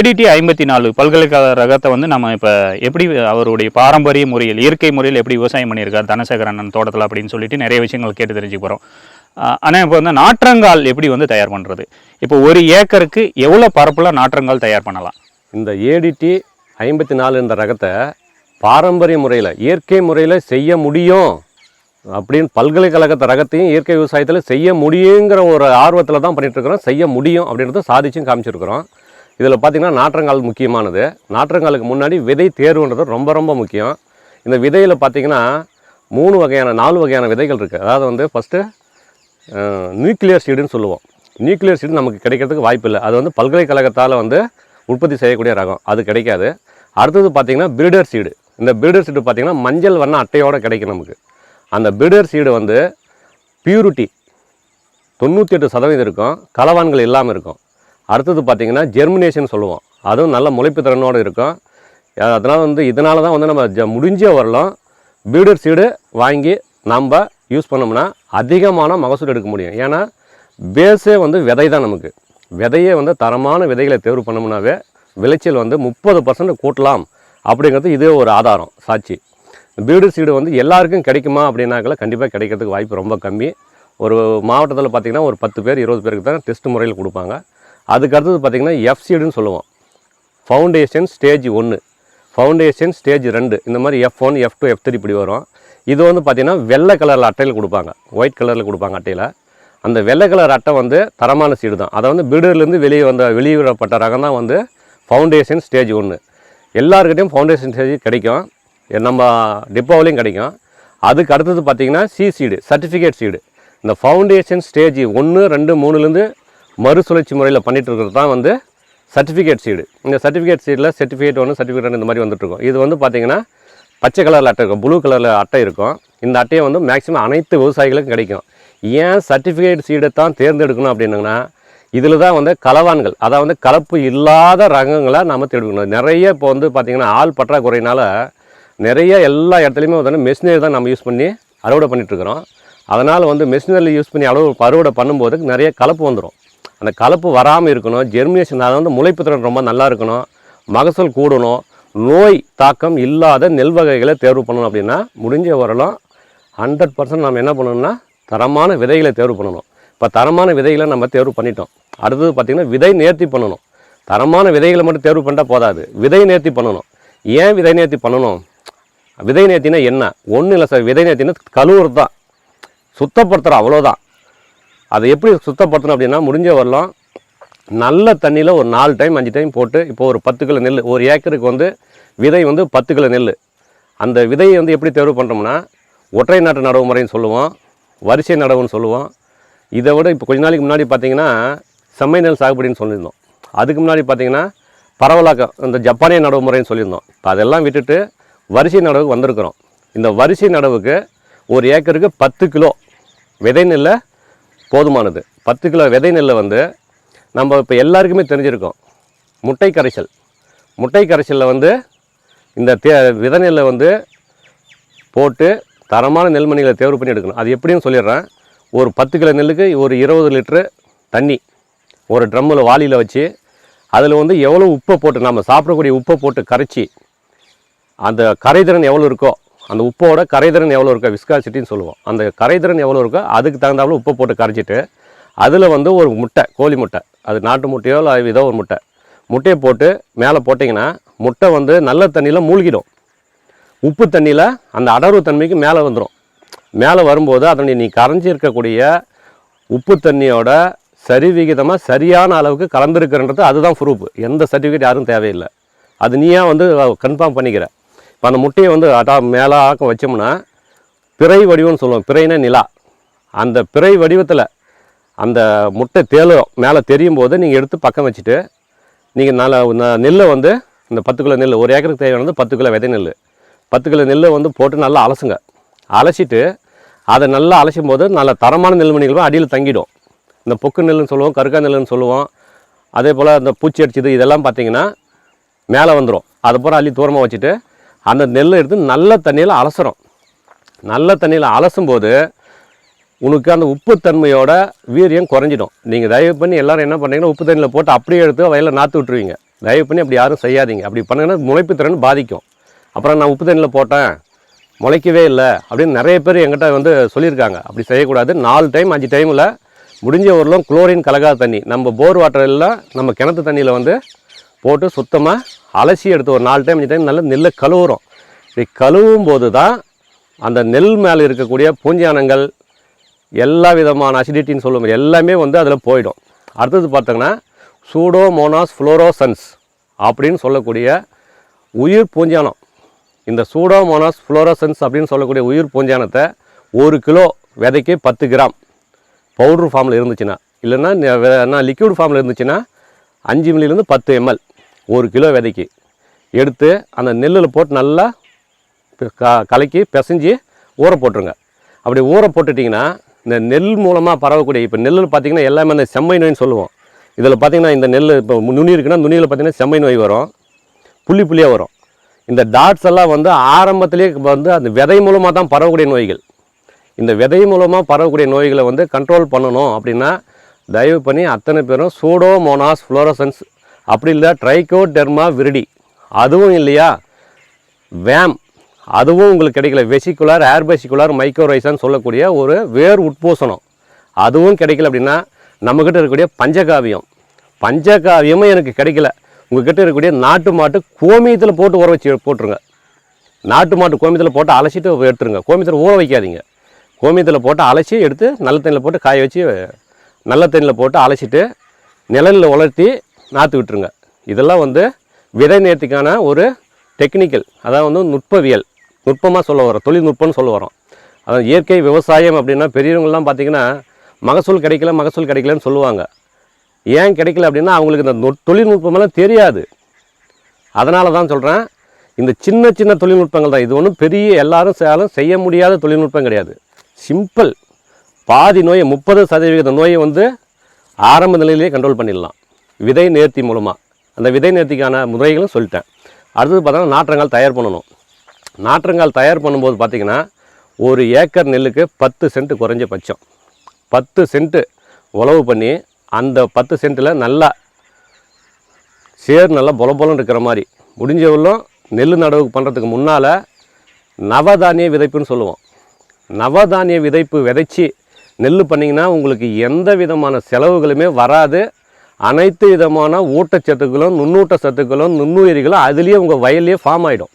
ADT ஐம்பத்தி நாலு பல்கலைக்கழக ரகத்தை வந்து நம்ம இப்போ எப்படி அவருடைய பாரம்பரிய முறையில் இயற்கை முறையில் எப்படி விவசாயம் பண்ணியிருக்கார் தனசேகரன் தோட்டத்தில் அப்படின்னு சொல்லிட்டு நிறைய விஷயங்கள் கேட்டு தெரிஞ்சுக்க போகிறோம் ஆனால் இப்போ வந்து நாற்றங்கால் எப்படி வந்து தயார் பண்ணுறது இப்போ ஒரு ஏக்கருக்கு எவ்வளோ பரப்பில் நாற்றங்கால் தயார் பண்ணலாம்? இந்த ஏடிடி ஐம்பத்தி நாலு இந்த ரகத்தை பாரம்பரிய முறையில் இயற்கை முறையில் செய்ய முடியும் அப்படின்னு பல்கலைக்கழகத்தை ரகத்தையும் இயற்கை விவசாயத்தில் செய்ய முடியுங்கிற ஒரு ஆர்வத்தில் தான் பண்ணிட்டுருக்குறோம் செய்ய முடியும் அப்படின்றத சாதிச்சும் காமிச்சிருக்கிறோம். இதில் பார்த்திங்கன்னா நாற்றங்கால் முக்கியமானது. நாற்றங்காலுக்கு முன்னாடி விதை தேர்வுன்றது ரொம்ப ரொம்ப முக்கியம். இந்த விதையில் பார்த்திங்கன்னா மூணு வகையான நாலு வகையான விதைகள் இருக்குது அதாவது வந்து ஃபஸ்ட்டு நியூக்ளியர் சீடுன்னு சொல்லுவோம். நியூக்ளியர் சீடு நமக்கு கிடைக்கிறதுக்கு வாய்ப்பு இல்லை. அது வந்து பல்கலைக்கழகத்தால் வந்து உற்பத்தி செய்யக்கூடிய ரகம். அது கிடைக்காது. அடுத்தது பார்த்திங்கன்னா பிரீடர் சீடு இந்த பிரீடர் சீடு பார்த்திங்கன்னா மஞ்சள் வண்ண அட்டையோடு கிடைக்கும் நமக்கு. அந்த பிரீடர் சீடு வந்து பியூரிட்டி தொண்ணூற்றி எட்டு சதவீதம் இருக்கும். கலவான்கள் இல்லாமல் இருக்கும். அடுத்தது பார்த்திங்கன்னா ஜெர்மினேஷன் சொல்லுவோம். அதுவும் நல்ல முளைப்பு திறனோடு இருக்கும். அதனால் வந்து இதனால தான் வந்து நம்ம ஜ முடிஞ்ச வரலாம் பீடர் சீடு வாங்கி நம்ம யூஸ் பண்ணோம்னா அதிகமான மகசூல் எடுக்க முடியும். ஏன்னா பேஸே வந்து விதை தான் நமக்கு. விதையே வந்து தரமான விதைகளை தேர்வு பண்ணோம்னாவே விளைச்சல் வந்து முப்பது பர்சன்ட் கூட்டலாம் அப்படிங்கிறது இதே ஒரு ஆதாரம் சாட்சி. பீடர் சீடு வந்து எல்லாருக்கும் கிடைக்குமா அப்படின்னாக்கல கண்டிப்பாக கிடைக்கிறதுக்கு வாய்ப்பு ரொம்ப கம்மி. ஒரு மாவட்டத்தில் பார்த்திங்கன்னா ஒரு பத்து பேர் இருபது பேருக்கு தான் டெஸ்ட் முறையில் கொடுப்பாங்க. அதுக்கு அடுத்தது பார்த்திங்கன்னா எஃப் சீடுன்னு சொல்லுவோம். ஃபவுண்டேஷன் ஸ்டேஜ் ஒன்று ஃபவுண்டேஷன் ஸ்டேஜ் ரெண்டு. இந்த மாதிரி F one F two F three இப்படி வரும். இது வந்து பார்த்திங்கன்னா வெள்ளை கலரில் அட்டையில் கொடுப்பாங்க. ஒயிட் கலரில் கொடுப்பாங்க அட்டையில். அந்த வெள்ளை கலர் அட்டை வந்து தரமான சீடு தான். அதை வந்து பீடர்லேருந்து வெளியே வந்த வெளியிடப்பட்ட ரகம் தான் வந்து ஃபவுண்டேஷன் ஸ்டேஜ் ஒன்று எல்லாருக்கிட்டையும் ஃபவுண்டேஷன் ஸ்டேஜ் கிடைக்கும். நம்ம டிப்போவிலையும் கிடைக்கும். அதுக்கு அடுத்தது பார்த்திங்கன்னா சி சீடு சர்டிஃபிகேட் சீடு இந்த ஃபவுண்டேஷன் ஸ்டேஜ் ஒன்று ரெண்டு மூணுலேருந்து மறுசுழற்சி முறையில் பண்ணிட்டு இருக்கிறது தான் வந்து சர்டிஃபிகேட் சீடு இந்த சர்டிஃபிகேட் சீடில் சர்டிஃபிகேட் ஒன்று சர்டிஃபிகேட் ரெண்டு இந்த மாதிரி வந்துட்டுருக்கும். இது வந்து பார்த்திங்கன்னா பச்சை கலரில் அட்டை இருக்கும். ப்ளூ கலரில் அட்டை இருக்கும். இந்த அட்டையை வந்து மேக்ஸிமம் அனைத்து விவசாயிகளுக்கும் கிடைக்கும். ஏன் சர்டிஃபிகேட் சீடை தான் தேர்ந்தெடுக்கணும் அப்படின்னாங்கன்னா இதில் தான் வந்து கலவான்கள் அதாவது வந்து கலப்பு இல்லாத ரகங்களை நம்ம தேடுக்கணும் நிறைய இப்போ வந்து பார்த்திங்கன்னா ஆள் பற்றாக்குறையினால நிறைய எல்லா இடத்துலையுமே வந்து மெஷினரி தான் நம்ம யூஸ் பண்ணி அறுவடை பண்ணிகிட்ருக்குறோம் அதனால் வந்து மெஷினரி யூஸ் பண்ணி அளவு அறுவடை பண்ணும்போது நிறைய கலப்பு வந்துடும் அந்த கலப்பு வராமல் இருக்கணும். ஜெர்மினேஷன் அதாவது வந்து முளைப்பு திறன் ரொம்ப நல்லா இருக்கணும். மகசூல் கூடணும். நோய் தாக்கம் இல்லாத நெல் வகைகளை தேர்வு பண்ணணும் அப்படின்னா முடிஞ்ச வரலாம் ஹண்ட்ரட் பர்சன்ட் நம்ம என்ன பண்ணணும்னா தரமான விதைகளை தேர்வு பண்ணணும். இப்போ தரமான விதைகளை நம்ம தேர்வு பண்ணிட்டோம். அடுத்தது பார்த்திங்கன்னா விதை நேர்த்தி பண்ணணும். தரமான விதைகளை மட்டும் தேர்வு பண்ணிட்டால் போதாது. விதை நேர்த்தி பண்ணணும். ஏன் விதை நேர்த்தி பண்ணணும்? விதை நேர்த்தினா என்ன? ஒன்றும் இல்லை சார். விதை நேர்த்தினா கழுவுறது தான் சுத்தப்படுத்துகிறோம் அவ்வளோதான் அதை எப்படி சுத்தப்படுத்தணும் அப்படின்னா முடிஞ்ச வரலாம் நல்ல தண்ணியில் ஒரு நாலு டைம் அஞ்சு டைம் போட்டு இப்போ ஒரு பத்து கிலோ நெல் ஒரு ஏக்கருக்கு வந்து விதை வந்து பத்து கிலோ நெல் அந்த விதையை வந்து எப்படி தேர்வு பண்ணுறோம்னா ஒற்றை நாட்டு நடவு முறைன்னு சொல்லுவோம் வரிசை நடவுன்னு சொல்லுவோம். இதை விட இப்போ கொஞ்ச நாளைக்கு முன்னாடி பார்த்தீங்கன்னா செம்மை நெல் சாகுபடின்னு சொல்லியிருந்தோம். அதுக்கு முன்னாடி பார்த்தீங்கன்னா பரவலாக்கம் இந்த ஜப்பானிய நடவு முறைன்னு சொல்லியிருந்தோம். இப்போ அதெல்லாம் விட்டுட்டு வரிசை நடவுக்கு வந்திருக்கிறோம். இந்த வரிசை நடவுக்கு ஒரு ஏக்கருக்கு பத்து கிலோ விதை நெல்லை போதுமானது பத்து கிலோ விதை நெல்லை வந்து நம்ம இப்போ எல்லாருக்குமே தெரிஞ்சிருக்கோம். முட்டை கரைசல் முட்டை கரைசலில் வந்து இந்த தே விதை நெல்லை வந்து போட்டு தரமான நெல்மணிகளை தேர்வு பண்ணி எடுக்கணும். அது எப்படின்னு சொல்லிடுறேன். ஒரு பத்து கிலோ நெல்லுக்கு ஒரு இருபது லிட்ரு தண்ணி ஒரு ட்ரம்மில் வாளியில் வச்சு அதில் வந்து எவ்வளோ உப்பை போட்டு நம்ம சாப்பிடக்கூடிய உப்பை போட்டு கரைச்சி அந்த கரைதிறன் எவ்வளோ இருக்கோ அந்த உப்போட கரைதிறன் எவ்வளோ இருக்கோ விஸ்காசிட்டின்னு சொல்லுவோம். அந்த கரைதிறன் எவ்வளோ இருக்கோ அதுக்கு தகுந்தாப்புல உப்பை போட்டு கரைச்சிட்டு அதில் வந்து ஒரு முட்டை கோழி முட்டை. அது நாட்டு முட்டையோ இல்லை ஏதோ ஒரு முட்டை. முட்டையை போட்டு மேலே போட்டிங்கன்னா முட்டை வந்து நல்ல தண்ணியில் மூழ்கிடும். உப்பு தண்ணியில் அந்த அடர்வு தன்மைக்கு மேலே வந்துடும் மேலே வரும்போது அதனுடைய நீ கரைஞ்சி இருக்கக்கூடிய உப்பு தண்ணியோட சரி விகிதமாக சரியான அளவுக்கு கலந்துருக்குன்றது அதுதான் ப்ரூஃப். எந்த சர்டிஃபிகேட் யாரும் தேவையில்லை. அது நீயா வந்து கன்ஃபார்ம் பண்ணிக்கிற. இப்போ அந்த முட்டையை வந்து அட்டா மேலே ஆக்கம் வச்சோம்னா பிறை வடிவம்னு சொல்லுவோம் பிறைனா நிலா. அந்த பிறை வடிவத்தில் அந்த முட்டை தேலும் மேலே தெரியும் போது நீங்கள் எடுத்து பக்கம் வச்சுட்டு நீங்கள் நல்ல ந- நெல்லை வந்து இந்த பத்து கிலோ நெல் ஒரு ஏக்கருக்கு தேவையானது பத்து கிலோ விதை நெல் பத்து கிலோ நெல்லை வந்து போட்டு நல்லா அலசுங்க. அலசிட்டு அதை நல்லா அலசும் போது நல்ல தரமான நெல்மணிகளும் அடியில் தங்கிடும். இந்த பொக்கு நெல்லுன்னு சொல்லுவோம் கருக்கா நெல்லுன்னு சொல்லுவோம். அதே போல் இந்த பூச்சி அடிச்சது இதெல்லாம் பார்த்தீங்கன்னா மேலே வந்துடும் அதை பூரா அள்ளி தூரமாக வச்சுட்டு அந்த நெல்லை எடுத்து நல்ல தண்ணியில் அலசுறோம் நல்ல தண்ணியில் அலசும்போது உனக்கு அந்த உப்புத்தன்மையோட வீரியம் குறைஞ்சிடும். நீங்கள் தயவு பண்ணி எல்லோரும் என்ன பண்ணீங்கன்னா உப்பு தண்ணியில் போட்டு அப்படியே எடுத்து வயலில் நாற்று விட்டுருவீங்க. தயவு பண்ணி அப்படி யாரும் செய்யாதீங்க. அப்படி பண்ணுங்கன்னா முளைப்பு திறன் பாதிக்கும். அப்புறம் நான் உப்பு தண்ணியில் போட்டேன் முளைக்கவே இல்லை அப்படின்னு நிறைய பேர் எங்கிட்ட வந்து சொல்லியிருக்காங்க. அப்படி செய்யக்கூடாது. நாலு டைம் அஞ்சு டைமில் முடிஞ்ச ஊரிலும் குளோரின் கலகாத தண்ணி. நம்ம போர் வாட்டர் எல்லாம் நம்ம கிணத்து தண்ணியில் வந்து போட்டு சுத்தமாக அலசி எடுத்து ஒரு நாலு டைம் அஞ்சு டைம் நல்லா நெல்லை கழுவுறோம். இப்படி கழுவும் போது தான் அந்த நெல் மேலே இருக்கக்கூடிய பூஞ்சானங்கள் எல்லா விதமான அசிடிட்டின்னு சொல்லுவோம் எல்லாமே வந்து அதில் போயிடும். அடுத்தது பார்த்தோங்கன்னா சூடோமோனாஸ் ஃப்ளோரோசன்ஸ் அப்படின்னு சொல்லக்கூடிய உயிர் பூஞ்சானம் இந்த சூடோமோனாஸ் ஃப்ளோரோசன்ஸ் அப்படின்னு சொல்லக்கூடிய உயிர் பூஞ்சானத்தை ஒரு கிலோ விதைக்கு பத்து கிராம். பவுட்ரு ஃபார்மில் இருந்துச்சுன்னா இல்லைன்னா லிக்விட் ஃபார்மில் இருந்துச்சுன்னா அஞ்சு மில்லிலேருந்து பத்து எம்எல் ஒரு கிலோ விதைக்கு. எடுத்து அந்த நெல்லில் போட்டு நல்லா க- கலக்கி பிசைஞ்சு ஊற போட்டுருங்க. அப்படி ஊற போட்டுட்டிங்கன்னா இந்த நெல் மூலமாக பரவக்கூடிய இப்போ நெல்லில் பார்த்தீங்கன்னா எல்லாமே அந்த செம்மை நோயின்னு சொல்லுவோம். இதில் பார்த்தீங்கன்னா இந்த நெல் இப்போ நுனி இருக்குன்னா நுனியில் பார்த்தீங்கன்னா செம்மை நோய் வரும். புள்ளி புள்ளியாக வரும். இந்த டாட்ஸ் எல்லாம் வந்து ஆரம்பத்திலேயே வந்து அந்த விதை மூலமாக தான் பரவக்கூடிய நோய்கள். இந்த விதை மூலமாக பரவக்கூடிய நோய்களை வந்து கண்ட்ரோல் பண்ணணும் அப்படின்னா தயவு பண்ணி அத்தனை பேரும் சூடோமோனாஸ் ஃப்ளோரசன்ஸ் அப்படி இல்லை ட்ரைகோடெர்மா விரிடி அதுவும் இல்லையா? வேம் அதுவும் உங்களுக்கு கிடைக்கல. வெசிகுலார் ஏர்பெசிகுலார் மைக்ரோரைசான்னு சொல்லக்கூடிய ஒரு வேர் உட்பூசணம் அதுவும் கிடைக்கல அப்படின்னா நம்மக்கிட்ட இருக்கக்கூடிய பஞ்சகாவியம். பஞ்சகாவியமும் எனக்கு கிடைக்கல. உங்கள்கிட்ட இருக்கக்கூடிய நாட்டு மாட்டு கோமியத்தில் போட்டு ஊற வச்சு போட்டுருங்க. நாட்டு மாட்டு கோமியத்தில் போட்டு அலசிட்டு எடுத்துருங்க. கோமியத்தில் ஊற வைக்காதீங்க. கோமியத்தில் போட்டு அலசி எடுத்து நல்ல தண்ணியில் போட்டு காய வச்சு நல்ல தண்ணியில் போட்டு அலசிட்டு நிழலில் உலர்த்தி நாற்று விட்டுருங்க. இதெல்லாம் வந்து விதை நேர்த்திக்கான ஒரு டெக்னிக்கல் அதாவது வந்து நுட்பவியல். நுட்பமாக சொல்ல வரோம் தொழில்நுட்பம்னு சொல்ல வரோம் அதான் இயற்கை விவசாயம் அப்படின்னா பெரியவங்கள்லாம் பார்த்திங்கன்னா மகசூல் கிடைக்கல மகசூல் கிடைக்கலன்னு சொல்லுவாங்க. ஏன் கிடைக்கல அப்படின்னா அவங்களுக்கு இந்த தொழில்நுட்பமெல்லாம் தெரியாது. அதனால தான் சொல்கிறேன் இந்த சின்ன சின்ன தொழில்நுட்பங்கள் தான். இது ஒன்றும் பெரிய எல்லாரும் சேலும் செய்ய முடியாத தொழில்நுட்பம் கிடையாது. சிம்பிள் பாதி நோயை முப்பது சதவீத நோயை வந்து ஆரம்ப நிலையிலேயே கண்ட்ரோல் பண்ணிடலாம். விதை நேர்த்தி மூலமாக அந்த விதை நேர்த்திக்கான முறைகளும் சொல்லிட்டேன். அடுத்தது பார்த்தோன்னா நாற்றங்கால் தயார் பண்ணணும். நாற்றங்கால் தயார் பண்ணும்போது பார்த்திங்கன்னா ஒரு ஏக்கர் நெல்லுக்கு பத்து சென்ட் குறைஞ்சபட்சம் பத்து சென்ட்டு உழவு பண்ணி அந்த பத்து சென்ட்டில் நல்லா சேர் நல்லா பொல பொலன்னு இருக்கிற மாதிரி. முடிஞ்சவளும் நெல் நடவு பண்ணுறதுக்கு முன்னால் நவதானிய விதைப்புன்னு சொல்லுவோம். நவதானிய விதைப்பு விதைச்சி நெல் பண்ணிங்கன்னா உங்களுக்கு எந்த விதமான செலவுகளுமே வராது. அனைத்து விதமான ஊட்டச்சத்துக்களும் நுண்ணூட்ட சத்துக்களும் நுண்ணுயிரிகளும் அதுலேயே உங்கள் வயல்லையே ஃபார்ம் ஆகிடும்